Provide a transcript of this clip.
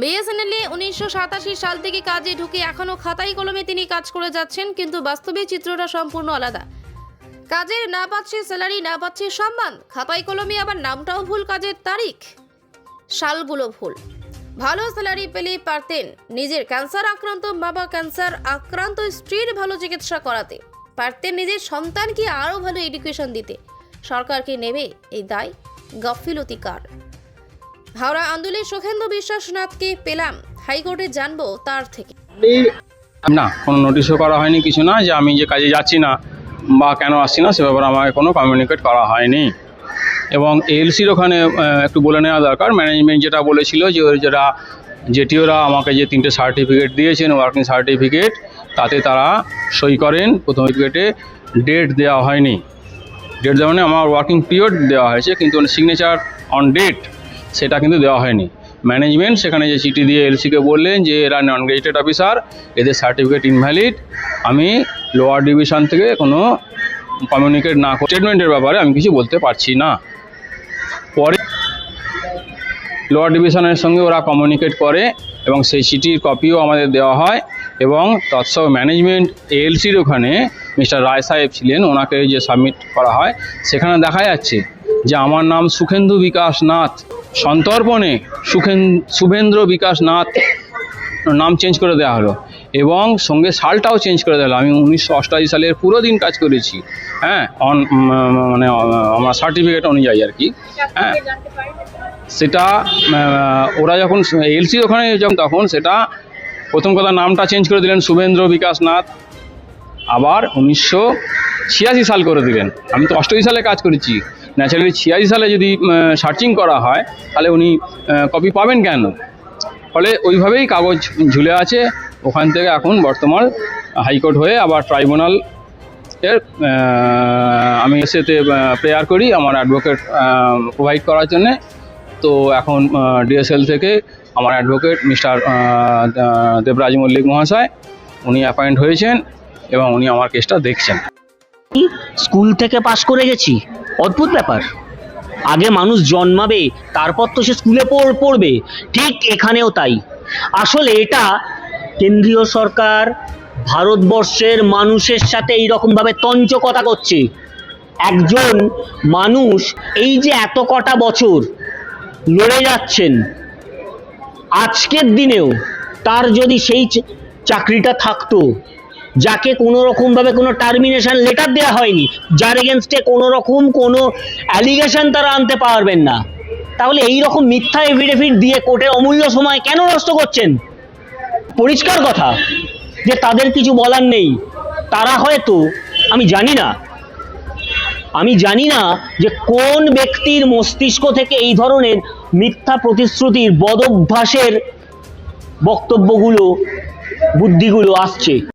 বিএসএনএলে উনিশশো সাতাশি সাল থেকে কাজে ঢুকে এখনও খাতাই কলমে তিনি কাজ করে যাচ্ছেন, কিন্তু বাস্তবে চিত্রটা সম্পূর্ণ আলাদা। কাজের না পাচ্ছে স্যালারি, না পাচ্ছে সম্মান। খাতাই কলমে আবার নামটাও ভুল কাজের তারিখ। সালগুলো ভুল। ভালো স্যালারি পেলে পারতেন নিজের ক্যান্সার আক্রান্ত বাবা ক্যান্সার আক্রান্ত স্ত্রীর ভালো চিকিৎসা করাতে। পারতেন নিজের সন্তানকে আরও ভালো এডুকেশন দিতে। সরকারকে নেবে এই দায় গাফিলতি কার? হাওড়া আন্দোলনের সুখেন্দ্র বিশ্বাসনাথকে পেলাম। হাইকোর্টে জানব তার থেকে। না, কোনো নোটিশও করা হয়নি, কিছু না, যে আমি যে কাজে যাচ্ছি না বা কেন আসছি না, সে ব্যাপারে আমাকে কোনো কমিউনিকেট করা হয়নি। এবং এলসির ওখানে একটু বলে নেওয়া দরকার। ম্যানেজমেন্ট যেটা বলেছিল যে, ওই যেটা যেটিওরা আমাকে যে তিনটে সার্টিফিকেট দিয়েছেন ওয়ার্কিং সার্টিফিকেট তাতে তারা সই করেন। প্রথম সার্টিফিকেটে ডেট দেওয়া হয়নি। ডেট দেওয়া মানে আমার ওয়ার্কিং পিরিয়ড দেওয়া হয়েছে, কিন্তু সিগনেচার অন ডেট সেটা কিন্তু দেওয়া হয়নি। ম্যানেজমেন্ট সেখানে যে চিঠি দিয়ে এলসিকে বললেন যে, এরা নন গ্রেজুয়েটেড অফিসার এদের সার্টিফিকেট ইনভ্যালিড আমি লোয়ার ডিভিশন থেকে কোনো কমিউনিকেট না স্টেটমেন্টের ব্যাপারে আমি কিছু বলতে পারছি না। পরে লোয়ার ডিভিশনের সঙ্গে ওরা কমিউনিকেট করে এবং সেই চিঠির কপিও আমাদের দেওয়া হয় এবং তৎসব ম্যানেজমেন্ট এএলসির ওখানে মিস্টার রায় সাহেব ছিলেন, ওনাকে যে সাবমিট করা হয়, সেখানে দেখা যাচ্ছে যে, আমার নাম সুখেন্দু বিকাশ নাথ। সন্তর্পণে সুখেন, শুভেন্দ্র বিকাশ নাথ নাম চেঞ্জ করে দেওয়া হলো। এবং সঙ্গে সালটাও চেঞ্জ করে দেওয়া হলো। আমি উনিশশো অষ্টাশি সালের পুরো দিন কাজ করেছি। হ্যাঁ অন মানে আমার সার্টিফিকেট অনুযায়ী আর কি। হ্যাঁ সেটা ওরা যখন এলসি ওখানে যখন তখন সেটা প্রথম কথা নামটা চেঞ্জ করে দিলেন শুভেন্দ্র বিকাশ নাথ। আবার উনিশশো ছিয়াশি সাল করে দিলেন। আমি তো অষ্টআশি সালে কাজ করেছি। ন্যাচারালি ছিয়াশি সালে যদি সার্চিং করা হয়, তাহলে উনি কপি পাবেন কেন? ফলে ওইভাবেই কাগজ ঝুলে আছে। ওখান থেকে এখন বর্তমান হাইকোর্ট হয়ে আবার ট্রাইব্যুনাল এর আমি এসেতে প্রেয়ার করি আমার অ্যাডভোকেট প্রোভাইড করার জন্যে। তো এখন ডিএসএল থেকে আমার অ্যাডভোকেট মিস্টার দেবরাজ মল্লিক মহাশয়, উনি অ্যাপয়েন্ট হয়েছেন। এবং উনি আমার কেসটা দেখছেন। স্কুল থেকে পাশ করে গেছি। অদ্ভুত ব্যাপার। আগে মানুষ জন্মাবে, তারপর তো সে স্কুলে পড়বে। ঠিক এখানেও তাই। আসলে এটা কেন্দ্রীয় সরকার ভারতবর্ষের মানুষের সাথে এইরকমভাবে তঞ্চকতা করছে। একজন মানুষ এই যে এত কটা বছর লড়ে যাচ্ছেন, আজকের দিনেও তার যদি সেই চাকরিটা থাকতো যাকে কোনো রকমভাবে কোনো টার্মিনেশন লেটার দেওয়া হয়নি, যার এগেনস্টে কোনো রকম কোনো অ্যালিগেশন তারা আনতে পারবেন না। তাহলে এই রকম মিথ্যা এফিডেভিট দিয়ে কোর্টের অমূল্য সময় কেন নষ্ট করছেন? পরিষ্কার কথা, যে তাদের কিছু বলার নেই। তারা হয়তো, আমি জানি না। আমি জানি না যে কোন ব্যক্তির মস্তিষ্ক থেকে এই ধরনের মিথ্যা প্রতিশ্রুতির বদভ্যাসের বক্তব্যগুলো, বুদ্ধিগুলো আসছে।